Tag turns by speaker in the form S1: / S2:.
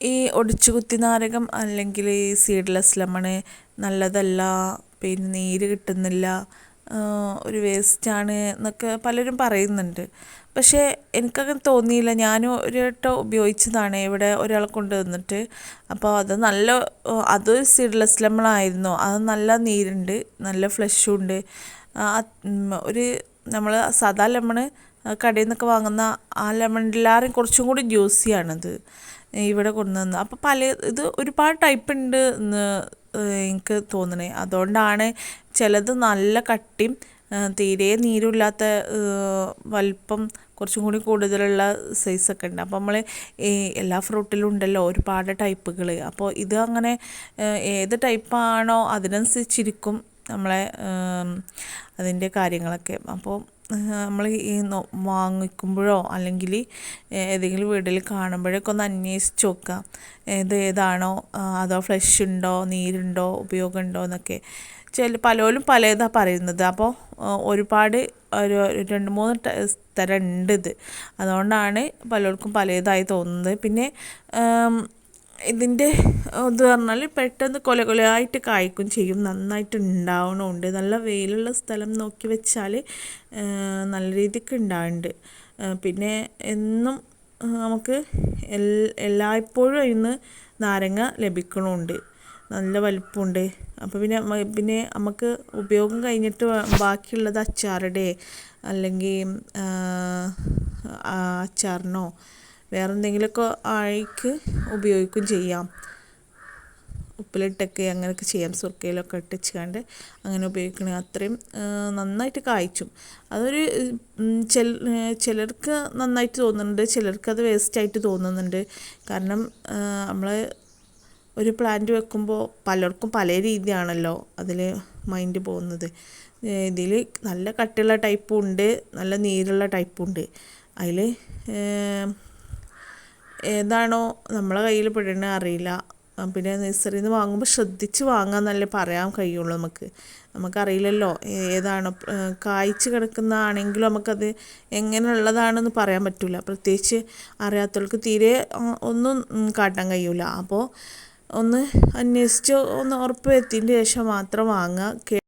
S1: ഈ ഒടിച്ചുകുത്തി നാരകം അല്ലെങ്കിൽ ഈ സീഡ്ലെസ് ലെമണ് നല്ലതല്ല പിന്നെ നീര് കിട്ടുന്നില്ല ഒരു വേസ്റ്റാണ് എന്നൊക്കെ പലരും പറയുന്നുണ്ട്. പക്ഷേ എനിക്കങ്ങനെ തോന്നിയില്ല. ഞാനും ഒരു വട്ടം ഉപയോഗിച്ചതാണ് ഇവിടെ ഒരാൾ കൊണ്ട് തന്നിട്ട് അപ്പോൾ അത് നല്ല അത് സീഡ്ലെസ് ലെമണായിരുന്നു അത് നല്ല നീരുണ്ട് നല്ല ഫ്ലഷും ഉണ്ട്. ഒരു നമ്മൾ സാധാ ലെമണ് കടയിൽ നിന്നൊക്കെ വാങ്ങുന്ന ആ ലെമൺ ലെമണിലാറും കുറച്ചും കൂടി ജ്യൂസിയാണത് ഇവിടെ കൊണ്ടുവന്ന് അപ്പോൾ പല ഇത് ഒരുപാട് ടൈപ്പ് ഉണ്ട് എന്ന് എനിക്ക് തോന്നണേ. അതുകൊണ്ടാണ് ചിലത് നല്ല കട്ടിയും തീരെ നീരുമില്ലാത്ത വലിപ്പം കുറച്ചും കൂടി കൂടുതലുള്ള സൈസൊക്കെ ഉണ്ട്. അപ്പോൾ നമ്മൾ എല്ലാ ഫ്രൂട്ടിലും ഉണ്ടല്ലോ ഒരുപാട് ടൈപ്പുകൾ അപ്പോൾ ഇത് അങ്ങനെ ഏത് ടൈപ്പാണോ അതിനനുസരിച്ചിരിക്കും നമ്മളെ അതിന്റെ കാര്യങ്ങളൊക്കെ. അപ്പോൾ നമ്മൾ ഈ വാങ്ങിക്കുമ്പോഴോ അല്ലെങ്കിൽ ഏതെങ്കിലും വീട്ടിൽ കാണുമ്പോഴൊക്കെ ഒന്ന് അന്വേഷിച്ച് നോക്കുക. ഇത് ഏതാണോ അതോ ഫ്ലഷ് ഉണ്ടോ നീരുണ്ടോ ഉപയോഗമുണ്ടോ എന്നൊക്കെ. ചില പലരും പലതാണ് പറയുന്നത്. അപ്പോൾ ഒരുപാട് ഒരു രണ്ട് മൂന്ന് തരം ഉണ്ട് ഇത്. അതുകൊണ്ടാണ് പലർക്കും പലതായി തോന്നുന്നത്. പിന്നെ ഇതിന്റെ ഇത് പറഞ്ഞാൽ പെട്ടെന്ന് കൊല കൊലയായിട്ട് കായ്ക്കും ചെയ്യും. നന്നായിട്ട് ഉണ്ടാവണമുണ്ട് നല്ല വെയിലുള്ള സ്ഥലം നോക്കി വെച്ചാൽ നല്ല രീതിക്ക് ഉണ്ടാവുന്നുണ്ട് പിന്നെ എന്നും നമുക്ക് എല്ലായ്പ്പോഴും അതിന്ന് നാരങ്ങ ലഭിക്കണമുണ്ട് നല്ല വലിപ്പമുണ്ട് അപ്പോൾ പിന്നെ പിന്നെ നമുക്ക് ഉപയോഗം കഴിഞ്ഞിട്ട് ബാക്കിയുള്ളത് അച്ചാറുടെ അല്ലെങ്കിൽ അച്ചാറിനോ വേറെ എന്തെങ്കിലുമൊക്കെ ആയിക്ക് ഉപയോഗിക്കുകയും ചെയ്യാം. ഉപ്പിലിട്ടൊക്കെ അങ്ങനെയൊക്കെ ചെയ്യാം. സുർക്കയിലൊക്കെ ഇട്ടിച്ചുകൊണ്ട് അങ്ങനെ ഉപയോഗിക്കണേ. അത്രയും നന്നായിട്ട് കായ്ച്ചും. അതൊരു ചിലർക്ക് നന്നായിട്ട് തോന്നുന്നുണ്ട്. ചിലർക്ക് അത് വേസ്റ്റായിട്ട് തോന്നുന്നുണ്ട്. കാരണം നമ്മൾ ഒരു പ്ലാന്റ് വെക്കുമ്പോൾ പലർക്കും പല രീതിയാണല്ലോ അതിൽ മൈൻഡ് പോകുന്നത്. ഇതിൽ നല്ല കട്ടിയുള്ള ടൈപ്പും ഉണ്ട് നല്ല നീരുള്ള ടൈപ്പും ഉണ്ട് അതിൽ ഏതാണോ നമ്മളെ കയ്യിൽ പെടുന്നത് അറിയില്ല. പിന്നെ നഴ്സറിയിൽ നിന്ന് വാങ്ങുമ്പോൾ ശ്രദ്ധിച്ച് വാങ്ങാമെന്നല്ലേ പറയാൻ കഴിയുള്ളൂ നമുക്ക്. നമുക്കറിയില്ലല്ലോ ഏതാണോ കായ്ച്ച് കിടക്കുന്നതാണെങ്കിലും നമുക്കത് എങ്ങനെയുള്ളതാണെന്ന് പറയാൻ പറ്റില്ല പ്രത്യേകിച്ച് അറിയാത്തവർക്ക് തീരെ ഒന്നും കാട്ടാൻ കഴിയില്ല അപ്പോൾ ഒന്ന് അന്വേഷിച്ച് ഒന്ന് ഉറപ്പ് വരുത്തിയതിന് ശേഷം മാത്രം വാങ്ങുക.